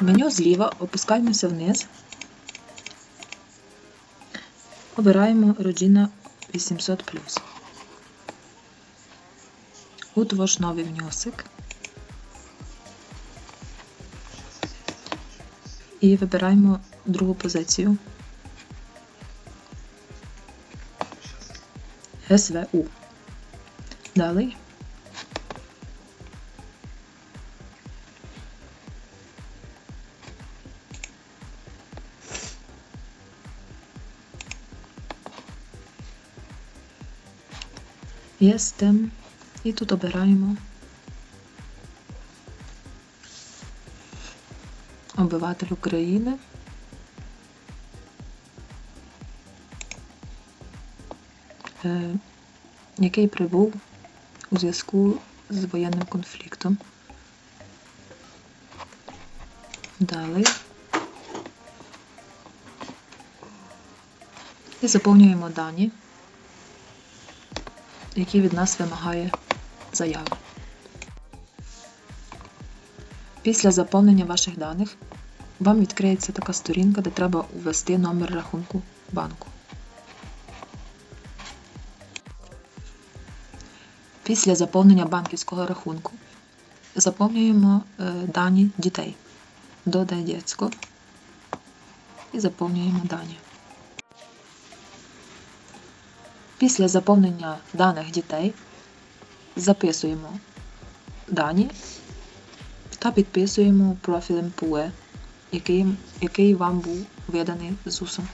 меню зліва опускаємося вниз. Обираємо Rodina 800 Утвож новий внесок. І вибираємо другу позицію. СВУ. Далі. Jestem. І тут обираємо обиватель України. Який прибув у зв'язку з воєнним конфліктом. Далі. І заповнюємо дані, які від нас вимагає заява. Після заповнення ваших даних вам відкриється така сторінка, де треба ввести номер рахунку банку. Після заповнення банківського рахунку заповнюємо е, дані дітей. Додай дєцько і заповнюємо дані. Після заповнення даних дітей записуємо дані та підписуємо профілем ПУЕ, який, який вам був виданий ЗУСом.